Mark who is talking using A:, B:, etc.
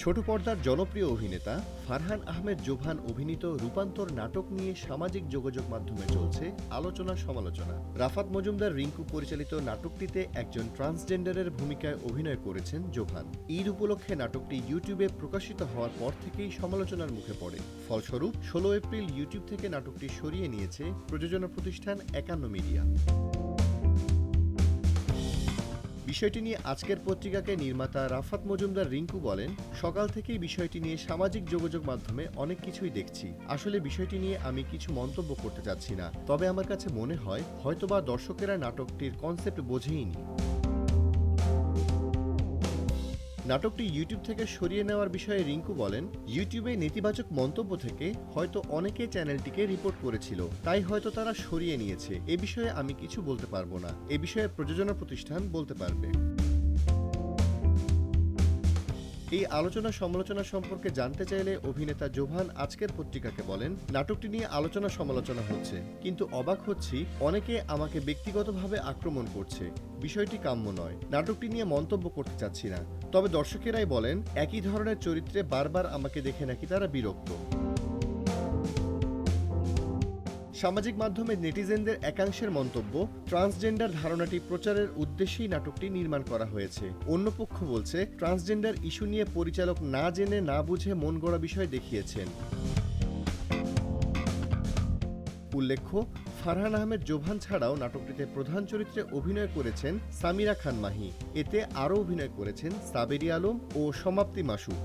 A: ছোট পর্দার জনপ্রিয় অভিনেতা ফারহান আহমেদ জোভান অভিনীত রূপান্তর নাটক নিয়ে সামাজিক যোগাযোগ মাধ্যমে চলছে আলোচনা সমালোচনা। রাফাত মজুমদার রিঙ্কু পরিচালিত নাটকটিতে একজন ট্রান্সজেন্ডারের ভূমিকায় অভিনয় করেছেন জোভান। ঈদ উপলক্ষে নাটকটি ইউটিউবে প্রকাশিত হওয়ার পর থেকেই সমালোচনার মুখে পড়ে। ফলস্বরূপ, ষোলো এপ্রিল ইউটিউব থেকে নাটকটি সরিয়ে নিয়েছে প্রযোজনা প্রতিষ্ঠান একান্ন মিডিয়া। বিষয়টি নিয়ে আজকের পত্রিকাকে নির্মাতা রাফাত মজুমদার রিঙ্কু বলেন, সকাল থেকেই বিষয়টি নিয়ে সামাজিক যোগাযোগ মাধ্যমে অনেক কিছুই দেখছি। আসলে বিষয়টি নিয়ে আমি কিছু মন্তব্য করতে চাচ্ছি না। তবে আমার কাছে মনে হয়, হয়তোবা দর্শকেরা নাটকটির কনসেপ্ট বোঝেইনি নাটকটি ইউটিউব থেকে সরিয়ে নেওয়ার বিষয়ে রিঙ্কু বলেন, ইউটিউবে নেতিবাচক মন্তব্য থেকে হয়তো অনেকে চ্যানেলটিকে রিপোর্ট করেছিল, তাই হয়তো তারা সরিয়ে নিয়েছে। এ বিষয়ে আমি কিছু বলতে পারব না। এ বিষয়ে প্রযোজনা প্রতিষ্ঠান বলতে পারবে। এই আলোচনা সমালোচনা সম্পর্কে জানতে চাইলে অভিনেতা জোভান আজকের পত্রিকাকে বলেন, নাটকটি নিয়ে আলোচনা সমালোচনা হচ্ছে, কিন্তু অবাক হচ্ছি অনেকে আমাকে ব্যক্তিগতভাবে আক্রমণ করছে। বিষয়টি কাম্য নয়। নাটকটি নিয়ে মন্তব্য করতে চাচ্ছি না। তবে দর্শকেরাই বলেন, একই ধরনের চরিত্রে বারবার আমাকে দেখে নাকি তারা বিরক্ত। সামাজিক মাধ্যমে নেটিজেনদের একাংশের মন্তব্য, ট্রান্সজেন্ডার ধারণাটি প্রচারের উদ্দেশ্যেই নাটকটি নির্মাণ করা হয়েছে। অন্য পক্ষ বলছে, ট্রান্সজেন্ডার ইস্যু নিয়ে পরিচালক না জেনে না বুঝে মন গড়া বিষয় দেখিয়েছেন। উল্লেখ্য, ফারহান আহমেদ জোভান ছাড়াও নাটকটিতে প্রধান চরিত্রে অভিনয় করেছেন সামিরা খান মাহি। এতে আরও অভিনয় করেছেন সাবেরি আলম ও সমাপ্তি মাসুক